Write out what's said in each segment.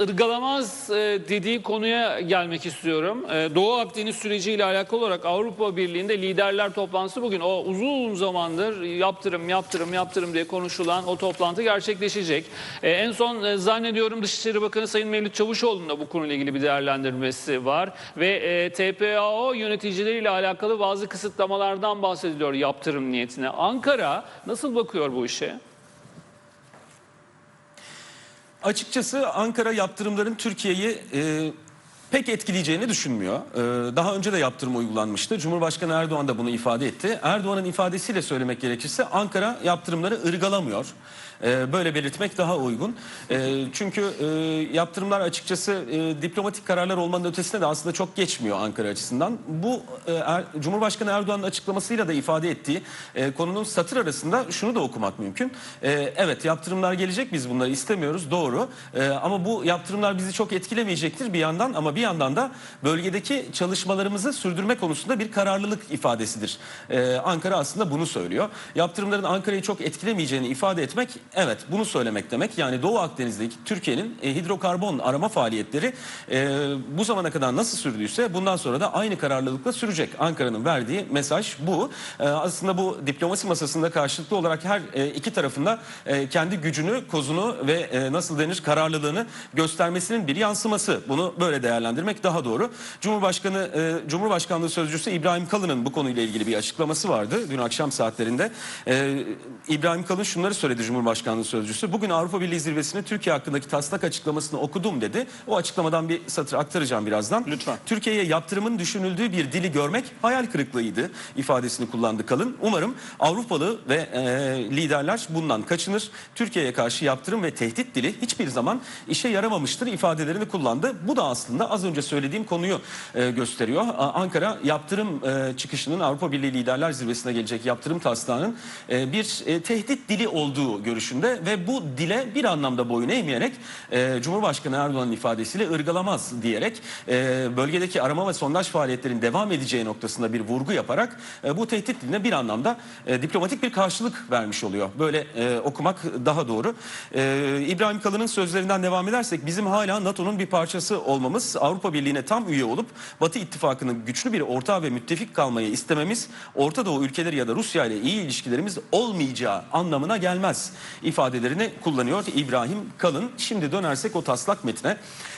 ırgalamaz e, dediği konuya gelmek istiyorum. E, Doğu Akdeniz süreciyle alakalı olarak Avrupa Birliği'nde liderler toplantısı bugün o uzun zamandır yaptırım yaptırım yaptırım diye konuşulan o toplantı gerçekleşecek. E, en son zannediyorum Dışişleri Bakanı Sayın Mevlüt Çavuşoğlu'nun da bu konuyla ilgili bir değerlendirmesi var ve TPAO yöneticileriyle alakalı bazı kısıtlamalardan bahsediliyor yaptırım niyetine. Ankara nasıl bakıyor bu işe? Açıkçası Ankara yaptırımların Türkiye'yi e, pek etkileyeceğini düşünmüyor. E, daha önce de yaptırım uygulanmıştı. Cumhurbaşkanı Erdoğan da bunu ifade etti. Erdoğan'ın ifadesiyle söylemek gerekirse Ankara yaptırımları ırgalamıyor. E, böyle belirtmek daha uygun. E, çünkü e, yaptırımlar açıkçası e, diplomatik kararlar olmanın ötesine de aslında çok geçmiyor Ankara açısından. Bu e, Er- Cumhurbaşkanı Erdoğan'ın açıklamasıyla da ifade ettiği konunun satır arasında şunu da okumak mümkün. Evet yaptırımlar gelecek biz bunları istemiyoruz doğru. Ama bu yaptırımlar bizi çok etkilemeyecektir bir yandan ama bir yandan da bölgedeki çalışmalarımızı sürdürme konusunda bir kararlılık ifadesidir. E, Ankara aslında bunu söylüyor. Yaptırımların Ankara'yı çok etkilemeyeceğini ifade etmek evet bunu söylemek demek. Yani Doğu Akdeniz'deki Türkiye'nin e, hidrokarbon arama faaliyetleri e, bu zamana kadar nasıl sürdüyse bundan sonra da aynı kararlılıkla sürecek. Ankara'nın verdiği mesaj bu. E, aslında bu diplomasi masasında karşılıklı olarak her e, iki tarafında e, kendi gücünü, kozunu ve e, nasıl denir kararlılığını göstermesinin bir yansıması. Bunu böyle değerlendirmek daha doğru. Cumhurbaşkanı e, Cumhurbaşkanlığı sözcüsü İbrahim Kalın'ın bu konuyla ilgili bir açıklaması vardı dün akşam saatlerinde. E, İbrahim Kalın şunları söyledi Cumhurbaşkanlığı sözcüsü. Bugün Avrupa Birliği zirvesinde Türkiye hakkındaki taslak açıklamasını okudum dedi. O açıklamadan bir satır aktaracağım birazdan. Lütfen. Türkiye'ye yaptırımın düşünüldüğü bir dili görmek hayal kırıklığıydı ifadesini kullandı Kalın. Umarım Avrupalı ve e, liderler bundan kaçınır. Türkiye'ye karşı yaptırım ve tehdit dili hiçbir zaman işe yaramamıştır ifadelerini kullandı. Bu da aslında az önce söylediğim konuyu e, gösteriyor. A- Ankara yaptırım e, çıkışının Avrupa Birliği Liderler Zirvesi'ne gelecek yaptırım taslağının e, bir e, tehdit dili olduğu görüşünde ve bu dile bir anlamda boyun eğmeyerek e, Cumhurbaşkanı Erdoğan'ın ifadesiyle ırgalamaz diyerek e, bölgedeki arama ve sondaj faaliyetlerin devam edeceği noktasında bir vurgu yaparak e, bu tehdit diline bir anlamda e, diplomatik bir karşılık vermiş oluyor. Böyle e, okumak daha doğru. E, İbrahim Kalın'ın sözlerinden devam edersek bizim hala NATO'nun bir parçası olmamız, Avrupa Birliği'ne tam üye olup Batı İttifakı'nın güçlü bir ortağı ve müttefik kalmayı istememiz, Orta Doğu ülkeleri ya da Rusya ile iyi ilişkilerimiz olmayacağı anlamına gelmez ifadelerini kullanıyor İbrahim Kalın. Şimdi dönersek o taslak metne.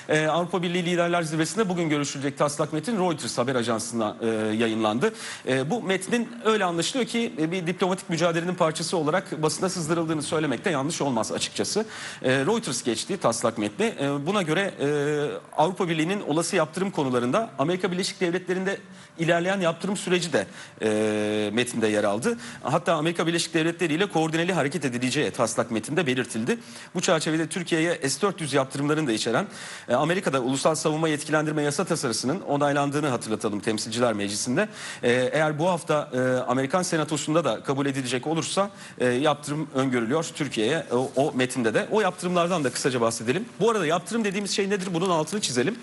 Ee, Avrupa Birliği Liderler Zirvesi'nde bugün görüşülecek taslak metin Reuters haber ajansına e, yayınlandı. E, bu metnin öyle anlaşılıyor ki e, bir diplomatik mücadelenin parçası olarak basına sızdırıldığını söylemek de yanlış olmaz açıkçası. E, Reuters geçti taslak metni. E, buna göre e, Avrupa Birliği'nin olası yaptırım konularında Amerika Birleşik Devletleri'nde ilerleyen yaptırım süreci de e, metinde yer aldı. Hatta Amerika Birleşik Devletleri ile koordineli hareket edileceği taslak metinde belirtildi. Bu çerçevede Türkiye'ye S-400 yaptırımlarını da içeren e, Amerika'da Ulusal Savunma Yetkilendirme Yasa Tasarısı'nın onaylandığını hatırlatalım Temsilciler Meclisi'nde. E, eğer bu hafta e, Amerikan Senatosu'nda da kabul edilecek olursa e, yaptırım öngörülüyor Türkiye'ye o, o metinde de. O yaptırımlardan da kısaca bahsedelim. Bu arada yaptırım dediğimiz şey nedir? Bunun altını çizelim.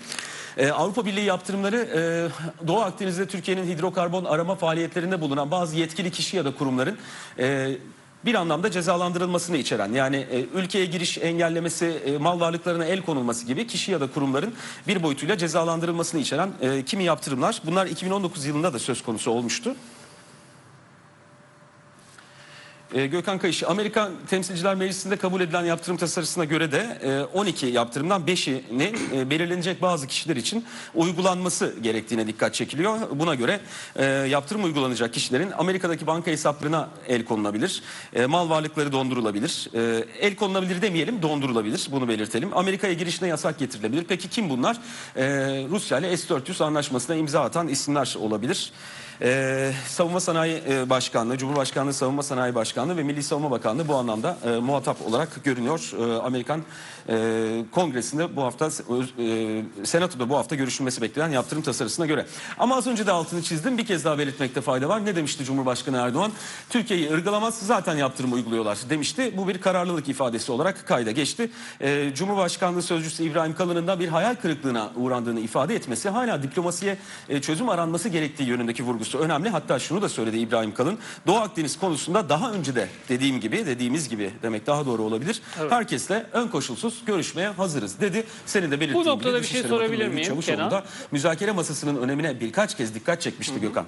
Ee, Avrupa Birliği yaptırımları e, Doğu Akdeniz'de Türkiye'nin hidrokarbon arama faaliyetlerinde bulunan bazı yetkili kişi ya da kurumların e, bir anlamda cezalandırılmasını içeren yani e, ülkeye giriş engellemesi, e, mal varlıklarına el konulması gibi kişi ya da kurumların bir boyutuyla cezalandırılmasını içeren e, kimi yaptırımlar. Bunlar 2019 yılında da söz konusu olmuştu. E, Gökhan Kayış, Amerikan Temsilciler Meclisi'nde kabul edilen yaptırım tasarısına göre de e, 12 yaptırımdan 5'inin e, belirlenecek bazı kişiler için uygulanması gerektiğine dikkat çekiliyor. Buna göre e, yaptırım uygulanacak kişilerin Amerika'daki banka hesaplarına el konulabilir, e, mal varlıkları dondurulabilir, e, el konulabilir demeyelim dondurulabilir bunu belirtelim. Amerika'ya girişine yasak getirilebilir. Peki kim bunlar? E, Rusya ile S-400 anlaşmasına imza atan isimler olabilir. Ee, Savunma Sanayi e, Başkanlığı, Cumhurbaşkanlığı Savunma Sanayi Başkanlığı ve Milli Savunma Bakanlığı bu anlamda e, muhatap olarak görünüyor. E, Amerikan e, Kongresi'nde bu hafta, e, Senato'da bu hafta görüşülmesi beklenen yaptırım tasarısına göre. Ama az önce de altını çizdim. Bir kez daha belirtmekte fayda var. Ne demişti Cumhurbaşkanı Erdoğan? Türkiye'yi ırgalamaz zaten yaptırım uyguluyorlar demişti. Bu bir kararlılık ifadesi olarak kayda geçti. E, Cumhurbaşkanlığı Sözcüsü İbrahim Kalın'ın da bir hayal kırıklığına uğrandığını ifade etmesi hala diplomasiye e, çözüm aranması gerektiği yönündeki vurgusu konusu önemli. Hatta şunu da söyledi İbrahim Kalın. Doğu Akdeniz konusunda daha önce de dediğim gibi, dediğimiz gibi demek daha doğru olabilir. Herkesle ön koşulsuz görüşmeye hazırız dedi. Senin de belirttiğin Bu noktada gibi bir şey sorabilir miyim Kenan? müzakere masasının önemine birkaç kez dikkat çekmişti Gökhan.